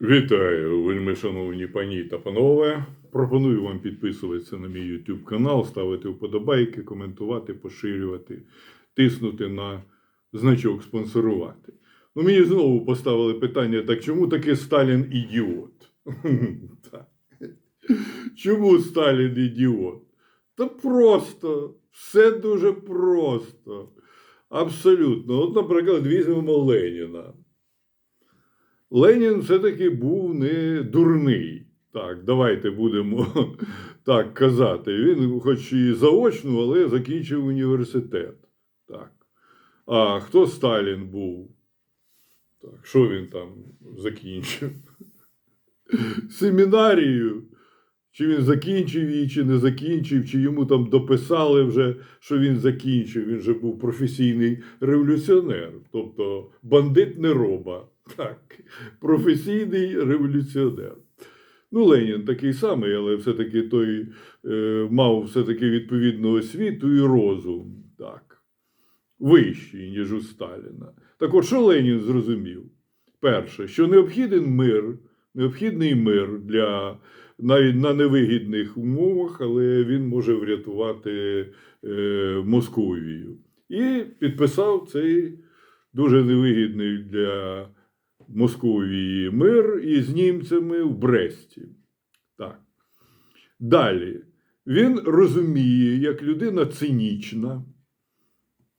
Вітаю, вельми шановні пані та панове. Пропоную вам підписуватися на мій YouTube канал, ставити вподобайки, коментувати, поширювати, тиснути на значок спонсорувати. Ну, мені знову поставили питання: так чому таки Сталін ідіот? Чому Сталін ідіот? Та просто, все дуже просто. Абсолютно. От, наприклад, візьмемо Леніна. Ленін все-таки був не дурний. Так, давайте будемо так казати. Він, хоч і заочно, але закінчив університет. Так. А хто Сталін був? Так, що він там закінчив? Семінарію. Чи він закінчив її, чи не закінчив, чи йому там дописали вже, що він закінчив. Він же був професійний революціонер, тобто бандит не роба. Так, професійний революціонер. Ну, Ленін такий самий, але все-таки той е, мав все-таки відповідну освіту і розум. Так, вищий, ніж у Сталіна. Так от, що Ленін зрозумів? Перше, що необхіден мир, необхідний мир для навіть на невигідних умовах, але він може врятувати е, Московію. І підписав цей дуже невигідний для Московії мир із німцями в Бресті. Так. Далі. Він розуміє, як людина цинічна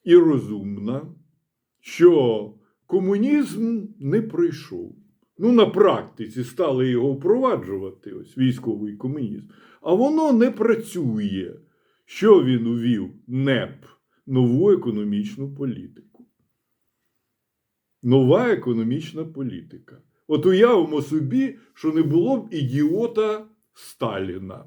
і розумна, що комунізм не пройшов. Ну, на практиці стали його впроваджувати, ось військовий комунізм. А воно не працює. Що він увів? НЕП нову економічну політику. Нова економічна політика. От уявимо собі, що не було б ідіота Сталіна.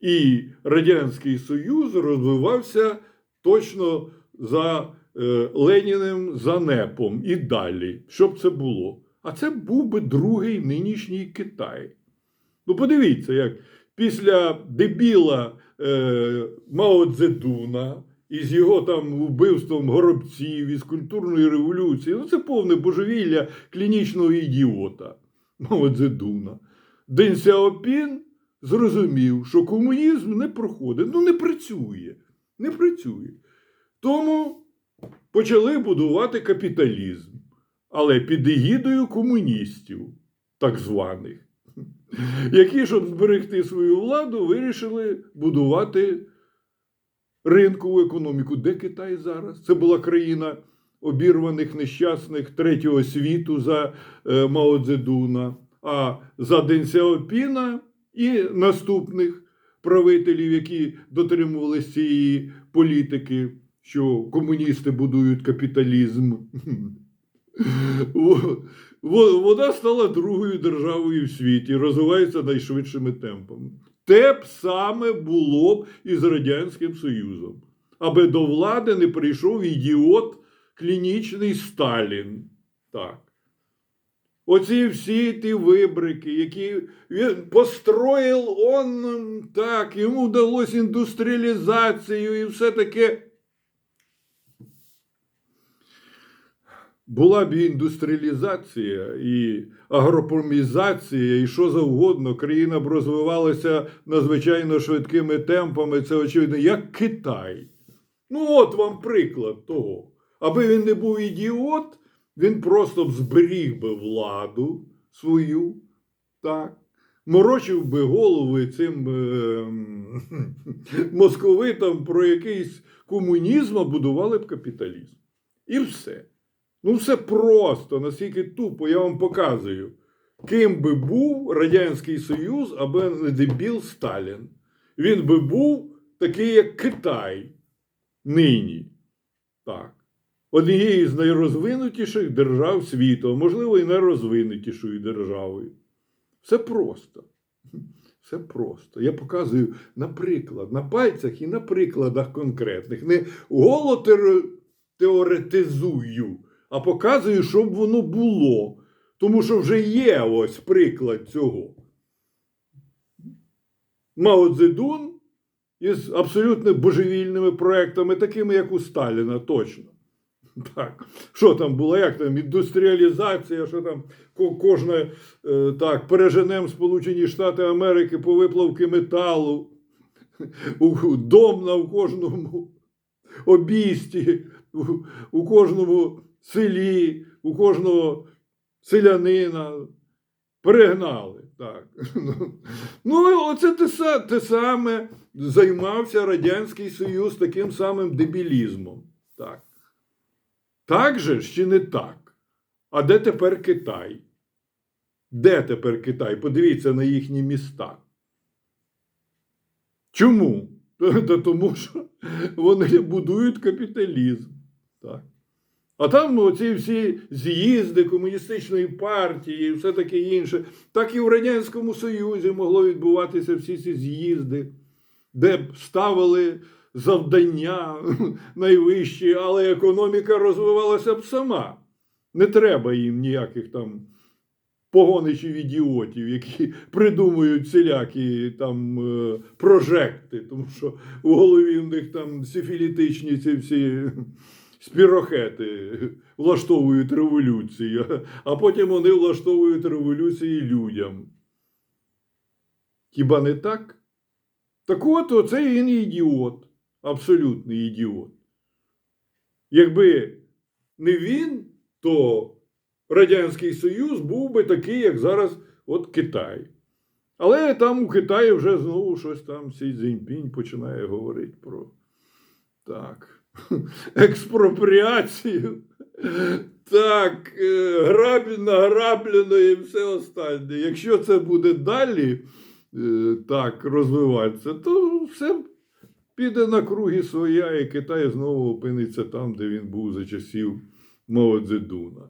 І Радянський Союз розвивався точно за е, Леніним, за НЕПом і далі. Що б це було? А це був би другий нинішній Китай. Ну, подивіться, як після дебіла е, Мао Цзедуна із його там вбивством горобців, із культурної революції, ну це повне божевілля клінічного ідіота Мао Цзедуна. Ден Сяопін зрозумів, що комунізм не проходить, ну не працює. Не працює. Тому почали будувати капіталізм але під егідою комуністів, так званих, які, щоб зберегти свою владу, вирішили будувати ринкову економіку. Де Китай зараз? Це була країна обірваних нещасних третього світу за е, Мао Цзедуна, а за Ден Сяопіна і наступних правителів, які дотримувалися цієї політики, що комуністи будують капіталізм. Вона стала другою державою в світі, розвивається найшвидшими темпами. Те б саме було б із Радянським Союзом, аби до влади не прийшов ідіот клінічний Сталін. Так. Оці всі ті вибрики, які він построїв, он так, йому вдалося індустріалізацію і все таке. Була б і індустріалізація, і агропромізація, і що завгодно, країна б розвивалася надзвичайно швидкими темпами, це очевидно, як Китай. Ну, от вам приклад того. Аби він не був ідіот, він просто б зберіг би владу свою, так, морочив би голови цим е, московитам про якийсь комунізм, а будували б капіталізм. І все. Ну, все просто, наскільки тупо, я вам показую. Ким би був Радянський Союз, аби не дебіл Сталін. Він би був такий, як Китай нині. Так. Однією з найрозвинутіших держав світу, а можливо, і найрозвинутішою державою. Все просто. Все просто. Я показую наприклад, на пальцях і на прикладах конкретних. Не голотеоретизую а показую, щоб воно було. Тому що вже є ось приклад цього. Мао Цзедун із абсолютно божевільними проектами, такими, як у Сталіна, точно. Так. Що там було, як там, індустріалізація, що там кожне е, так, переженем Сполучені Штати Америки по виплавки металу, дом на в кожному обісті, у, у кожному селі, у кожного селянина. Перегнали. Так. Ну, оце те, те саме займався Радянський Союз таким самим дебілізмом. Так. Так же чи не так? А де тепер Китай? Де тепер Китай? Подивіться на їхні міста. Чому? Тому що вони будують капіталізм. Так. А там оці всі з'їзди комуністичної партії і все таке інше. Так і в Радянському Союзі могло відбуватися всі ці з'їзди, де б ставили завдання найвищі, але економіка розвивалася б сама. Не треба їм ніяких там погоничів ідіотів, які придумують всілякі там е, прожекти, тому що у голові в них там сифілітичні ці всі спірохети влаштовують революції, а потім вони влаштовують революції людям. Хіба не так? Так от, оце він ідіот, абсолютний ідіот. Якби не він, то Радянський Союз був би такий, як зараз от Китай. Але там у Китаї вже знову щось там Сі Цзіньпінь починає говорити про так, експропріацію. Так, е, граб, награблено і все останнє. Якщо це буде далі е, так розвиватися, то все піде на круги своя, і Китай знову опиниться там, де він був за часів Мао Цзедуна.